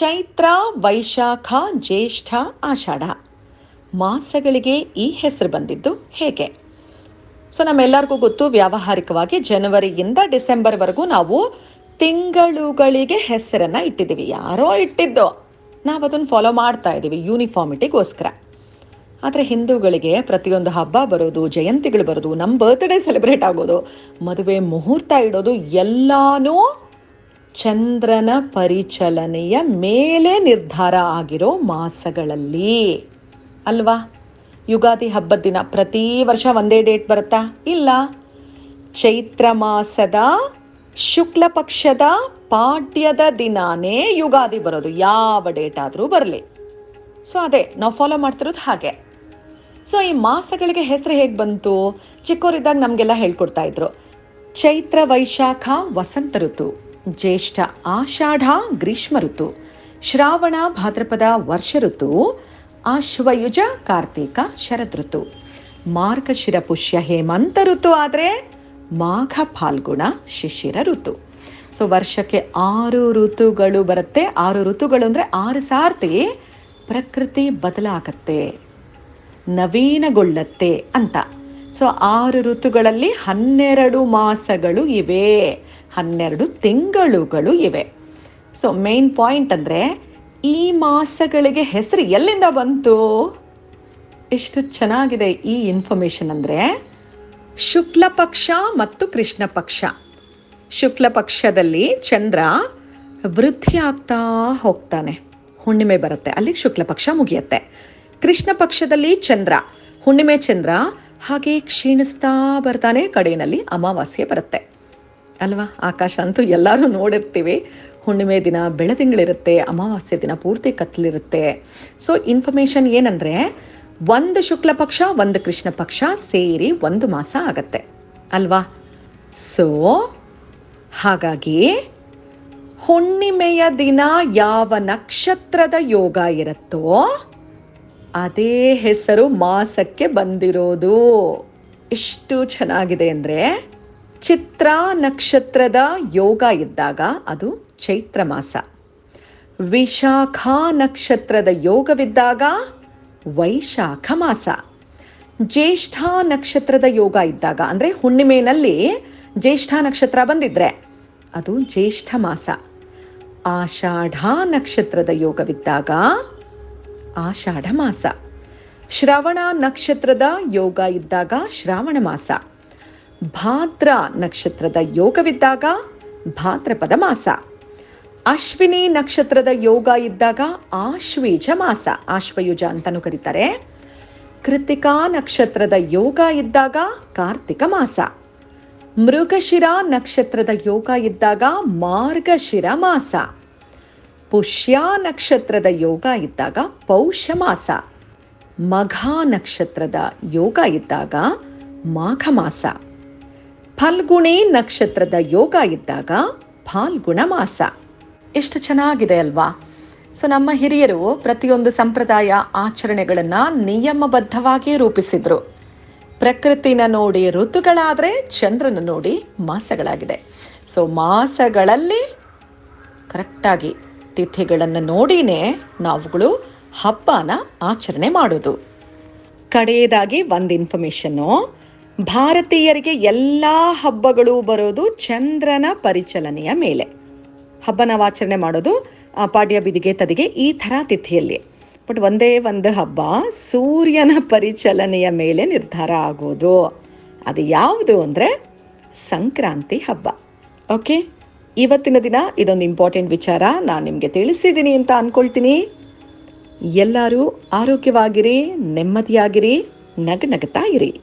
ಚೈತ್ರ, ವೈಶಾಖ, ಜ್ಯೇಷ್ಠ, ಆಷಾಢ. ಮಾಸಗಳಿಗೆ ಈ ಹೆಸರು ಬಂದಿದ್ದು ಹೇಗೆ? ಸೊ ನಮ್ಮೆಲ್ಲರಿಗೂ ಗೊತ್ತು, ವ್ಯಾವಹಾರಿಕವಾಗಿ ಜನವರಿಯಿಂದ ಡಿಸೆಂಬರ್ವರೆಗೂ ನಾವು ತಿಂಗಳುಗಳಿಗೆ ಹೆಸರನ್ನ ಇಟ್ಟಿದ್ದೀವಿ. ಯಾರೋ ಇಟ್ಟಿದ್ದು. ನಾವು ಅದನ್ನು ಫಾಲೋ ಮಾಡ್ತಾ ಇದ್ದೀವಿ ಯೂನಿಫಾರ್ಮಿಟಿಗೋಸ್ಕರ ಆದರೆ ಹಿಂದೂಗಳಿಗೆ ಪ್ರತಿಯೊಂದು ಹಬ್ಬ ಬರೋದು, ಜಯಂತಿಗಳು ಬರೋದು ನಮ್ಮ ಬರ್ತ್ಡೇ ಸೆಲೆಬ್ರೇಟ್ ಆಗೋದು, ಮದುವೆ ಮುಹೂರ್ತ ಇಡೋದು, ಎಲ್ಲಾನು ಚಂದ್ರನ ಪರಿಚಲನೆಯ ಮೇಲೆ ನಿರ್ಧಾರ ಆಗಿರೋ ಮಾಸಗಳಲ್ಲಿ. ಅಲ್ವಾ? ಯುಗಾದಿ ಹಬ್ಬದ ದಿನ ಪ್ರತಿ ವರ್ಷ ಒಂದೇ ಡೇಟ್ ಬರುತ್ತಾ? ಇಲ್ಲ. ಚೈತ್ರ ಮಾಸದ ಶುಕ್ಲ ಪಕ್ಷದ ಪಾಡ್ಯದ ದಿನಾನೇ ಯುಗಾದಿ ಬರೋದು. ಯಾವ ಡೇಟ್ ಆದರೂ ಬರಲಿ. ಸೊ ಅದೇ, ನಾವು ಫಾಲೋ ಮಾಡ್ತಿರೋದು ಹಾಗೆ. ಸೊ ಈ ಮಾಸಗಳಿಗೆ ಹೆಸರು ಹೇಗೆ ಬಂತು? ಚಿಕ್ಕವರಿದ್ದಾಗ ನಮಗೆಲ್ಲ ಹೇಳ್ಕೊಡ್ತಾ ಇದ್ರು. ಚೈತ್ರ ವೈಶಾಖ ವಸಂತ ಋತು. ಜ್ಯೇಷ್ಠ ಆಷಾಢ ಗ್ರೀಷ್ಮ ಋತು, ಶ್ರಾವಣ ಭಾದ್ರಪದ ವರ್ಷ ಋತು ಆಶ್ವಯುಜ ಕಾರ್ತಿಕ ಶರದ್ ಋತು. ಮಾರ್ಗಶಿರ ಪುಷ್ಯ ಹೇಮಂತ ಋತು ಆದರೆ ಮಾಘ ಫಾಲ್ಗುಣ ಶಿಶಿರ ಋತು. ಸೊ ವರ್ಷಕ್ಕೆ ಆರು ಋತುಗಳು ಬರುತ್ತೆ. ಆರು ಋತುಗಳು ಅಂದರೆ ಆರು ಸಾರ್ತಿ ಪ್ರಕೃತಿ ಬದಲಾಗತ್ತೆ, ನವೀನಗೊಳ್ಳತ್ತೆ ಅಂತ. ಸೊ ಆರು ಋತುಗಳಲ್ಲಿ ಹನ್ನೆರಡು ಮಾಸಗಳು ಇವೆ. ಹನ್ನೆರಡು ತಿಂಗಳುಗಳು ಇವೆ. ಸೊ ಮೇನ್ ಪಾಯಿಂಟ್ ಅಂದರೆ ಈ ಮಾಸಗಳಿಗೆ ಹೆಸರು ಎಲ್ಲಿಂದ ಬಂತು? ಎಷ್ಟು ಚೆನ್ನಾಗಿದೆ ಈ ಇನ್ಫಾರ್ಮೇಷನ್ ಅಂದರೆ ಶುಕ್ಲ ಪಕ್ಷ ಮತ್ತು ಕೃಷ್ಣ ಪಕ್ಷ. ಶುಕ್ಲ ಪಕ್ಷದಲ್ಲಿ ಚಂದ್ರ ವೃದ್ಧಿ ಆಗ್ತಾ ಹೋಗ್ತಾನೆ. ಹುಣ್ಣಿಮೆ ಬರುತ್ತೆ, ಅಲ್ಲಿ ಶುಕ್ಲ ಪಕ್ಷ ಮುಗಿಯುತ್ತೆ. ಕೃಷ್ಣ ಪಕ್ಷದಲ್ಲಿ ಚಂದ್ರ, ಹುಣ್ಣಿಮೆ ಚಂದ್ರ ಹಾಗೆ ಕ್ಷೀಣಿಸ್ತಾ ಬರ್ತಾನೆ, ಕಡೆಯಲ್ಲಿ ಅಮಾವಾಸ್ಯೆ ಬರುತ್ತೆ. ಅಲ್ವಾ? ಆಕಾಶ ಅಂತೂ ಎಲ್ಲರೂ ನೋಡಿರ್ತೀವಿ. ಹುಣ್ಣಿಮೆ ದಿನ ಬೆಳದಿಂಗಳಿರುತ್ತೆ ಅಮಾವಾಸ್ಯೆ ದಿನ ಪೂರ್ತಿ ಕತ್ಲಿರುತ್ತೆ ಸೊ ಇನ್ಫಾರ್ಮೇಶನ್ ಏನಂದರೆ, ಒಂದು ಶುಕ್ಲ ಪಕ್ಷ, ಒಂದು ಕೃಷ್ಣ ಪಕ್ಷ ಸೇರಿ ಒಂದು ಮಾಸ ಆಗತ್ತೆ. ಅಲ್ವಾ? ಸೊ ಹಾಗಾಗಿ ಹುಣ್ಣಿಮೆಯ ದಿನ ಯಾವ ನಕ್ಷತ್ರದ ಯೋಗ ಇರುತ್ತೋ, ಅದೇ ಹೆಸರು ಮಾಸಕ್ಕೆ ಬಂದಿರೋದು. ಎಷ್ಟು ಚೆನ್ನಾಗಿದೆ ಅಂದರೆ ಚಿತ್ರ ನಕ್ಷತ್ರದ ಯೋಗ ಇದ್ದಾಗ ಅದು ಚೈತ್ರ ಮಾಸ. ವಿಶಾಖ ನಕ್ಷತ್ರದ ಯೋಗವಿದ್ದಾಗ ವೈಶಾಖ ಮಾಸ. ಜ್ಯೇಷ್ಠ ನಕ್ಷತ್ರದ ಯೋಗ ಇದ್ದಾಗ, ಅಂದರೆ ಹುಣ್ಣಿಮೆಯಲ್ಲಿ ಜ್ಯೇಷ್ಠ ನಕ್ಷತ್ರ ಬಂದಿದ್ರೆ ಅದು ಜ್ಯೇಷ್ಠ ಮಾಸ. ಆಷಾಢ ನಕ್ಷತ್ರದ ಯೋಗವಿದ್ದಾಗ ಆಷಾಢ ಮಾಸ. ಶ್ರವಣ ನಕ್ಷತ್ರದ ಯೋಗ ಇದ್ದಾಗ ಶ್ರಾವಣ ಮಾಸ. ಭಾದ್ರ ನಕ್ಷತ್ರದ ಯೋಗವಿದ್ದಾಗ ಭಾದ್ರಪದ ಮಾಸ ಅಶ್ವಿನಿ ನಕ್ಷತ್ರದ ಯೋಗ ಇದ್ದಾಗ ಆಶ್ವೀಜ ಮಾಸ. ಆಶ್ವಯುಜ ಅಂತಲೂ ಕರೀತಾರೆ. ಕೃತಿಕಾ ನಕ್ಷತ್ರದ ಯೋಗ ಇದ್ದಾಗ ಕಾರ್ತಿಕ ಮಾಸ. ಮೃಗಶಿರ ನಕ್ಷತ್ರದ ಯೋಗ ಇದ್ದಾಗ ಮಾರ್ಗಶಿರ ಮಾಸ. ಪುಷ್ಯ ನಕ್ಷತ್ರದ ಯೋಗ ಇದ್ದಾಗ ಪೌಷ ಮಾಸ. ಮಘ ನಕ್ಷತ್ರದ ಯೋಗ ಇದ್ದಾಗ ಮಾಘ ಮಾಸ. ಫಲ್ಗುಣಿ ನಕ್ಷತ್ರದ ಯೋಗ ಇದ್ದಾಗ ಫಾಲ್ಗುಣ ಮಾಸ. ಎಷ್ಟು ಚೆನ್ನಾಗಿದೆ ಅಲ್ವಾ? ಸೊ, ನಮ್ಮ ಹಿರಿಯರು ಪ್ರತಿಯೊಂದು ಸಂಪ್ರದಾಯ ಆಚರಣೆಗಳನ್ನು ನಿಯಮಬದ್ಧವಾಗಿ ರೂಪಿಸಿದ್ರು. ಪ್ರಕೃತಿನ ನೋಡಿ ಋತುಗಳಾದರೆ ಚಂದ್ರನ ನೋಡಿ ಮಾಸಗಳಾಗಿದೆ. ಸೊ, ಮಾಸಗಳಲ್ಲಿ ಕರೆಕ್ಟಾಗಿ ತಿಥಿಗಳನ್ನು ನೋಡಿನೇ ನಾವುಗಳು ಹಬ್ಬನ ಆಚರಣೆ ಮಾಡೋದು. ಕಡೆಯದಾಗಿ ಒಂದು ಇನ್ಫಾರ್ಮೇಷನ್ನು ಭಾರತೀಯರಿಗೆ ಎಲ್ಲ ಹಬ್ಬಗಳು ಬರೋದು ಚಂದ್ರನ ಪರಿಚಲನೆಯ ಮೇಲೆ. ಹಬ್ಬ ನಾವು ಆಚರಣೆ ಮಾಡೋದು ಪಾಡ್ಯ ಬಿದಿಗೆ ತದಿಗೆ ಈ ಥರ ತಿಥಿಯಲ್ಲಿ. ಬಟ್ ಒಂದೇ ಒಂದು ಹಬ್ಬ ಸೂರ್ಯನ ಪರಿಚಲನೆಯ ಮೇಲೆ ನಿರ್ಧಾರ ಆಗೋದು. ಅದು ಯಾವುದು ಅಂದರೆ ಸಂಕ್ರಾಂತಿ ಹಬ್ಬ. ಓಕೆ? ಇವತ್ತಿನ ದಿನ ಇದೊಂದು ಇಂಪಾರ್ಟೆಂಟ್ ವಿಚಾರ ನಾನು ನಿಮಗೆ ತಿಳಿಸಿದ್ದೀನಿ ಅಂತ ಅಂದ್ಕೊಳ್ತೀನಿ ಎಲ್ಲರೂ ಆರೋಗ್ಯವಾಗಿರಿ, ನೆಮ್ಮದಿಯಾಗಿರಿ ನಗನಗ್ತಾ ಇರಿ.